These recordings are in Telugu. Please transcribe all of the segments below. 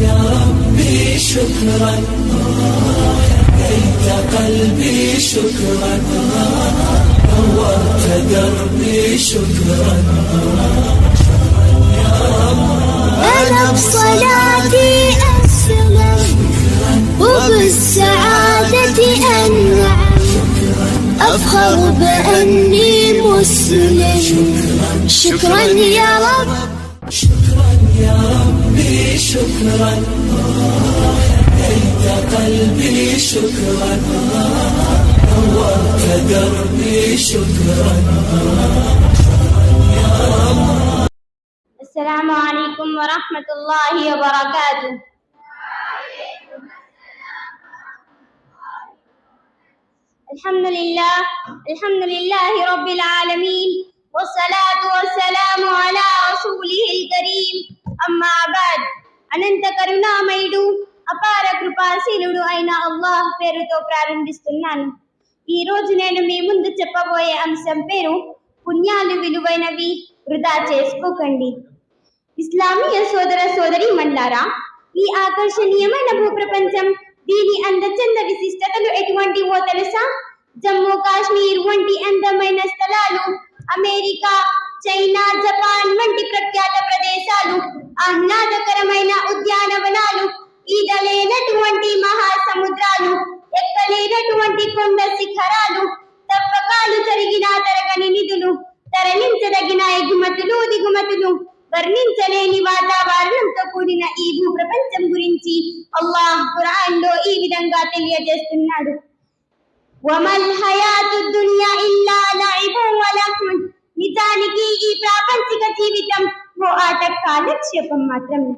يا ربي شكرا. هديت قلبي شكرا. نورت دربي شكرا. أنا بصلاتي أسلم وبالسعادة أنعم. أفخر بأني مسلم. شكرا يا رب. شكرا يا ربي شكرا. هديت قلبي شكرا. نورت دربي شكرا. السلام عليكم ورحمة الله وبركاته. الحمد لله الحمد لله رب العالمين والصلاة والسلام على رسوله الكريم. అమ్మాబాద్ అనంత కరుణామయుడు అపార కృపాశీలుడు అయిన అల్లాహ్ పేరుతో ప్రారంభిస్తున్నాను. ఈ రోజు నేను మీ ముందు చెప్పబోయే అంశం పేరు పుణ్యాలు విలువైనవి వృధా చేసుకోకండి. ఇస్లామీయ సోదర సోదరి మండారా ఈ ఆకర్షణీయమైన భూప్రపంచం దీని అందచంద విశిష్టతలు ఎటువంటివో తెలుసా? జమ్మూ కాశ్మీర్ వంటి అందమైన స్థలాలు అమెరికా చైనా జపాన్ వంటి ప్రఖ్యాత ప్రదేశాలు ఆహ్లాదకరమైన ఉద్యానవనాలు ఈదలేనటువంటి మహాసముద్రాలు ఎక్కలేనటువంటి కొండ శిఖరాలు తవ్వకాలు జరిగిన తరగని నిధులు తరలించదగిన ఎగుమతులు దిగుమతులు వర్ణించలేని వాతావరణంతో కూడిన ఈ భూ ప్రపంచం గురించి అల్లాహ్ ఖురాన్లో ఈ విధంగా తెలియజేస్తున్నాడు. వమల్ హయాతు దునియా ఇల్లా లైబు వలహ్మ్ నిజానికి ఈ ప్రాపంచిక జీవితం ఓ ఆట కాలక్షేపం మాత్రమే.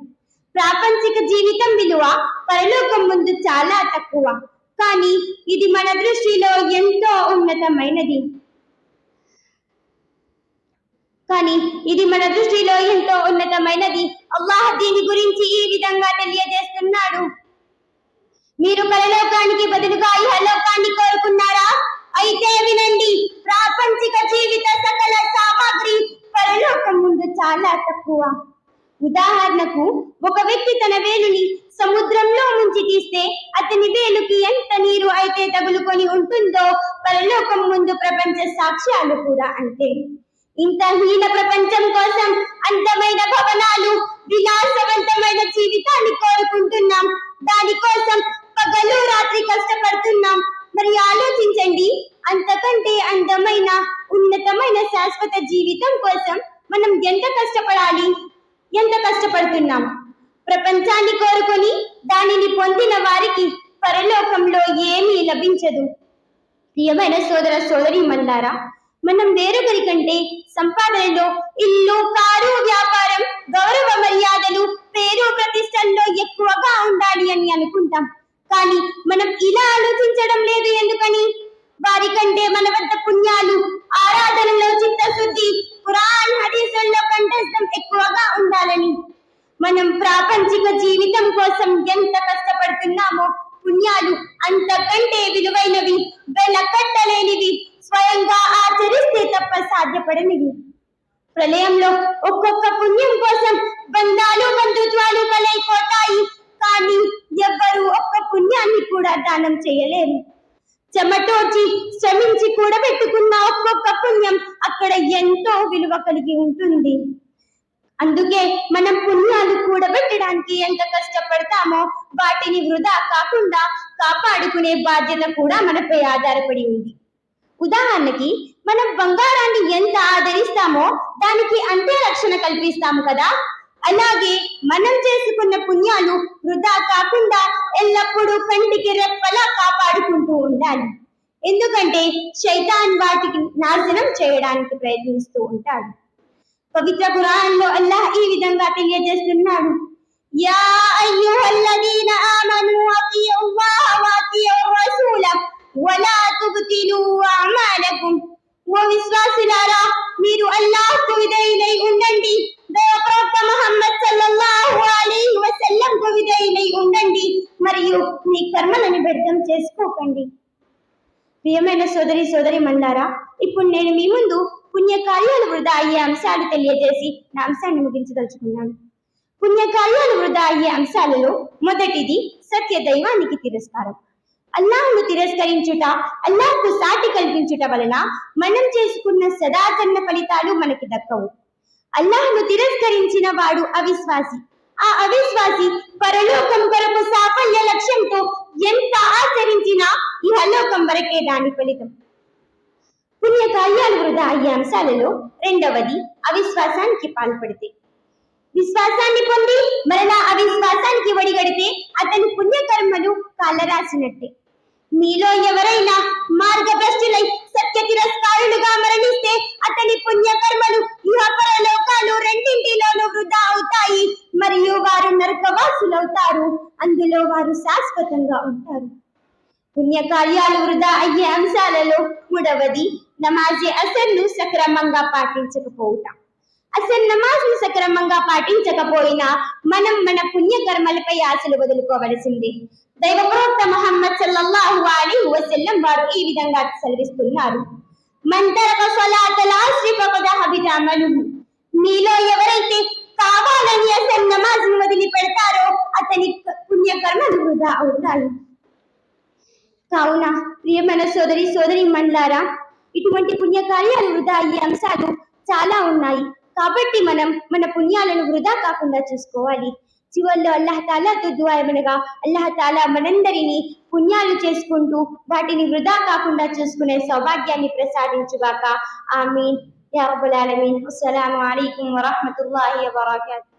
ప్రాపంచిక జీవితం విలువ పరలోకం ముందు చాలా తక్కువ. కానీ ఇది మన దృష్టిలో ఎంతో ఉన్నతమైనది. కానీ ఇది మన దృష్టిలో ఎంతో ఉన్నతమైనది. అల్లాహ్ దీని గురించి ఈ విధంగా తెలియజేస్తున్నాడు. మీరు పరలోకానికి బదులుగా ఇహలోకాన్ని కోరుకున్నారా తక్కువ ఉదాహరణకు ఒక వ్యక్తి తన వేలుని సముద్రంలో ముంచి తీస్తే అతని వేలుకి ఎంత నీరు అయితే తగులుకొని ఉంటుందో పరలోకం ముందు ప్రపంచ సాక్ష్యాలు కూడా అంతే. ఇంత హీన ప్రపంచం కోసం అందమైన భవనాలు విలాసవంతమైన జీవితాన్ని కోరుకుంటున్నాం. దానికోసం పగలు రాత్రి కష్టపడుతున్నాం. మరి ఆలోచించండి అంతకంటే అందమైన ఉన్నతమైన శాశ్వత జీవితం కోసం మనం ఎంత కష్టపడాలి? ఎంత కష్టపడుతున్నాం? ప్రపంచాన్ని కోరుకొని దానిని పొందిన వారికి పరలోకంలో ఏమీ లభించదు. ప్రియమైన సోదర సోదరి మల్లారా మనం వేరొకరి కంటే సంపాదనలో ఇల్లు కారు వ్యాపారం గౌరవ మర్యాదలు పేరు ప్రతిష్టల్లో ఎక్కువగా ఉండాలి అని అనుకుంటాం కానీ మనం ఇలా ఆలోచించడం లేదు ఎందుకని వారి కంటే మన వద్ద పుణ్యాలు ఆరాధనలో చిత్తశుద్ధి పురాణ హదీసుల్లో కంఠస్థం ఎక్కువగా ఉండాలని మనం ప్రాపంచిక జీవితం కోసం ఎంత కష్టపడుతున్నామో పుణ్యాలు అంతకంటే విలువైనవి వెలకట్టలేనివి స్వయంగా ఆచరిస్తే తప్ప సాధ్యపడనివి. ప్రళయంలో ఒక్కొక్క పుణ్యం కోసం బంధాలు బంధుత్వాలు బలైపోతాయి కానీ ఎవ్వరూ ఒక్క పుణ్యాన్ని కూడా దానం చేయలేరు. చెమటోచి శ్రమించి కూడబెట్టుకున్న ఒక్కొక్క పుణ్యం అక్కడ ఎంతో విలువ కలిగి ఉంటుంది. అందుకే మనం పుణ్యాలు కూడబెట్టడానికి ఎంత కష్టపడతామో వాటిని వృధా కాకుండా కాపాడుకునే బాధ్యత కూడా మనపై ఆధారపడి ఉంది. ఉదాహరణకి మనం బంగారాన్ని ఎంత ఆదరిస్తామో దానికి అంతే రక్షణ కల్పిస్తాము కదా? అలాగే మనం చేసుకున్న పుణ్యాలు వృధా కాకుండా ఎల్లప్పుడూ కంటికి రెప్పలా కాపాడుకుంటూ ఉండాలి. ఎందుకంటే శైతాన్ వాటికి నాశనం చేయడానికి ప్రయత్నిస్తూ ఉంటాడు. పవిత్ర ఖురాన్లో అల్లాహ్ ఈ విధంగా తెలియజేస్తున్నాడు. యా అయ్యుహల్లదీన ఆమను అతియుల్లాహ వఅతియుర్ రసూల వలా తుబ్తిలు అమాలకుం. ఓ విశ్వాసులారా మీరు అల్లాహ్కు విధేయులై ఉండండి. దయప్రవక్త ముహమ్మద్ సల్లల్లాహు అలైహి వసల్లం కు విధేయులై ఉండండి. మరియు మీ కర్మలను వ్యర్థం చేసుకోకండి. ప్రియమైన సోదరి సోదరి మందారా ఇప్పుడు నేను మీ ముందు పుణ్యకార్యాలు వృధా అయ్యే అంశాలు తెలియజేసి నా అంశాన్ని ముగించదలుచుకున్నాను. పుణ్యకార్యాలు వృధా అయ్యే అంశాలలో మొదటిది సత్య దైవానికి తిరస్కారం. అల్లాహ్ను తిరస్కరించుట అల్లాహ్కు సాటి కల్పించుట వలన మనం చేసుకున్న సదాచరణ ఫలితాలు మనకి దక్కవు. అల్లాహ్ను తిరస్కరించిన వాడు అవిశ్వాసి. ఆ అవిశ్వాసి పరలోకం కొరకు సాఫల్య లక్ష్యంతో ఎంత ఆచరించినా ఇహలోకం వరకే దాని ఫలితం. పుణ్యకార్యాలు వృధా అయ్యే అంశాలలో రెండవది అవిశ్వాసానికి పాల్పడితే. విశ్వాసాన్ని పొంది మరలా అవిశ్వాసానికి ఒడిగడితే అతని పుణ్యకర్మలు కాలరాసినట్టే. మీలో ఎవరైనా మార్గభ్రష్టులై సత్య తిరస్కారులుగా మరణిస్తే అతని పుణ్యకర్మలు ఇహ లోకాలు రెండింటిలోనూ వృధా అవుతాయి. మరియు వారు నరకవాసులవుతారు. అందులో వారు శాశ్వతంగా ఉంటారు. పుణ్యకార్యాలు వృధా అయ్యే అంశాలలో మూడవది నమాజే అసర్ను సక్రమంగా పాటించకపోవుట అసలు నమాజ్ను సక్రమంగా పాటించకపోయినా మనం మన పుణ్యకర్మలపై ఆశలు వదులుకోవలసింది. దైవ ప్రవక్త మహమ్మద్ సల్లల్లాహు అలైహి వసల్లం వారు ఈ విధంగా సెలవిస్తున్నారు. మన్ తరక సలాతల్ అస్రి ఫకద హబిత అమలుహు. మీలో ఎవరైతే కావాలని అసలు నమాజ్ను వదిలి పెడతారో అతని పుణ్యకర్మలు వృధా అవుతాయి. కావున ప్రియమైన సోదరి సోదరి మండలారా ఇటువంటి పుణ్యకార్యాలు వృధా అయ్యే అంశాలు చాలా ఉన్నాయి. కాబట్టి మనం మన పుణ్యాలను వృధా కాకుండా చూసుకోవాలి. చివరిలో అల్లాహ్ తాలా దువా ఏమనగా అల్లాహ్ తాలా మనందరినీ పుణ్యాలు చేసుకుంటూ వాటిని వృధా కాకుండా చూసుకునే సౌభాగ్యాన్ని ప్రసాదించుగాక. ఆమీన్. యా రబ్బల్ ఆలమీన్. అస్సలాము అలైకుం వరహ్మతుల్లాహి వబరకాతుహు